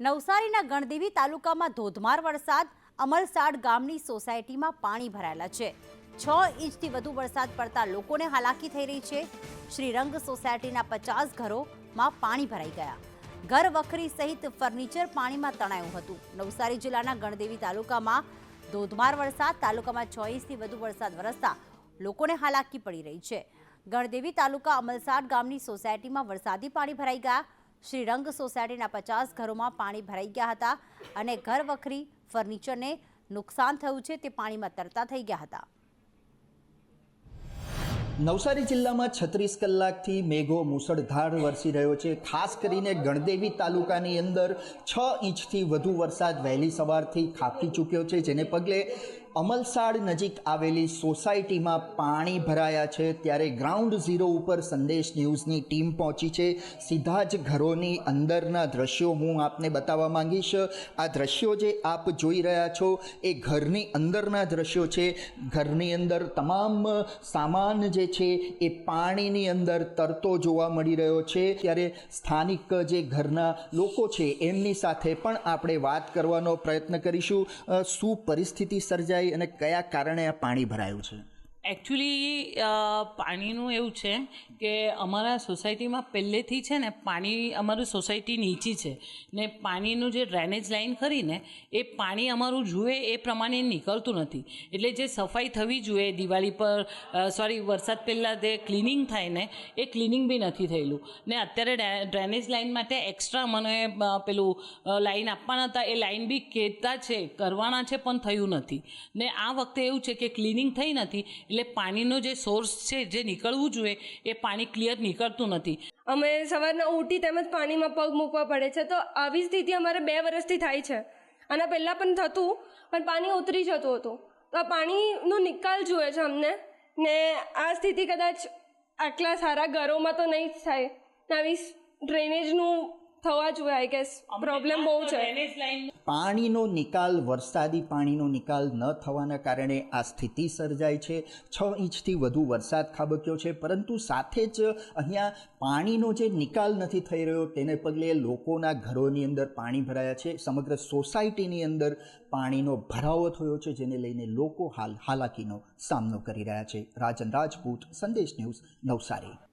નવસારીના ગણદેવી તાલુકામાં ધોધમાર વરસાદ, અમલસાડ ગામની સોસાયટીમાં પાણી ભરાયેલા છે. છ ઇંચથી વધુ વરસાદ પડતા લોકોને હાલાકી થઈ રહી છે. શ્રીરંગ સોસાયટીના પચાસ ઘરોમાં પાણી ભરાઈ ગયા. ઘર વખરી સહિત ફર્નિચર પાણીમાં તણાયું હતું. નવસારી જિલ્લાના ગણદેવી તાલુકામાં ધોધમાર વરસાદ, તાલુકામાં છ ઇંચથી વધુ વરસાદ વરસતા લોકોને હાલાકી પડી રહી છે. ગણદેવી તાલુકા અમલસાડ ગામની સોસાયટીમાં વરસાદી પાણી ભરાઈ ગયા. શ્રીરંગ સોસાયટીના પચાસ ઘરોમાં પાણી ભરાઈ ગયા હતા અને ઘર વખરી ફર્નિચરને નુકસાન થયું છે તે પાણીમાં તરતા થઈ ગયા હતા. નવસારી જિલ્લામાં છત્રીસ કલાકથી મેઘો મુસળધાર વરસી રહ્યો છે. ખાસ કરીને ગણદેવી તાલુકાની અંદર છ ઇંચથી વધુ વરસાદ વહેલી સવારથી ખાબકી ચૂક્યો છે, જેને પગલે અમલસાડ નજીક આવેલી સોસાયટીમાં પાણી ભરાયા છે ત્યારે ગ્રાઉન્ડ ઝીરો ઉપર સંદેશ ન્યૂઝની ટીમ પહોંચી છે. સીધા જ ઘરોની અંદરના દ્રશ્યો હું આપને બતાવવા માંગીશ. આ દ્રશ્યો જે આપ જોઈ રહ્યા છો એ ઘરની અંદરના દ્રશ્યો છે. ઘરની અંદર તમામ સામાન જે છે એ પાણીની અંદર તરતો જોવા મળી રહ્યો છે. ત્યારે સ્થાનિક જે ઘરના લોકો છે એમની સાથે પણ આપણે વાત કરવાનો પ્રયત્ન કરીશું. શું પરિસ્થિતિ સર્જાઈ અને કયા કારણે આ પાણી ભરાયું છે? એકચ્યુઅલી પાણીનું એવું છે કે અમારા સોસાયટીમાં પહેલેથી છે ને પાણી અમારી સોસાયટી નીચી છે ને પાણીનું જે ડ્રેનેજ લાઈન ખરી ને, એ પાણી અમારું જુએ એ પ્રમાણે નીકળતું નથી. એટલે જે સફાઈ થવી જોઈએ દિવાળી પર સોરી વરસાદ પહેલાં જે ક્લિનિંગ થાય ને, એ ક્લિનિંગ બી નથી થયેલું. ને અત્યારે ડ્રેનેજ લાઇન માટે એક્સ્ટ્રા મને પેલું લાઇન આપવાના હતા, એ લાઇન બી કહેતા છે, કરવાના છે, પણ થયું નથી. ને આ વખતે એવું છે કે ક્લિનિંગ થઈ નથી, એટલે પાણીનો જે સોર્સ છે, જે નીકળવું જોઈએ, એ પાણી ક્લિયર નીકળતું નથી. અમે સવારના ઉઠી તેમજ પાણીમાં પગ મૂકવા પડે છે. તો આવી સ્થિતિ અમારે બે વર્ષથી થાય છે. આના પહેલાં પણ થતું, પણ પાણી ઉતરી જતું હતું. તો આ પાણીનો નિકાલ જોઈએ છે અમને. ને આ સ્થિતિ કદાચ આટલા સારા ઘરોમાં તો નહીં જ થાય આવી ડ્રેનેજનું થવા જોઈએ આઈ ગેસ પ્રોબ્લેમ બહુ છે. પાણીનો નિકાલ વરસાદી પાણીનો નિકાલ ન થવાના કારણે આ સ્થિતિ સર્જાય છે. છ ઇંચથી વધુ વરસાદ ખાબક્યો છે પરંતુ સાથે જ અહીંયા પાણીનો જે નિકાલ નથી થઈ રહ્યો તેને પગલે લોકોના ઘરોની અંદર પાણી ભરાયા છે. સમગ્ર સોસાયટીની અંદર પાણીનો ભરાવો થયો છે જેને લઈને લોકો હાલ હાલાકીનો સામનો કરી રહ્યા છે. રાજન રાજપૂત સંદેશ ન્યૂઝ નવસારી.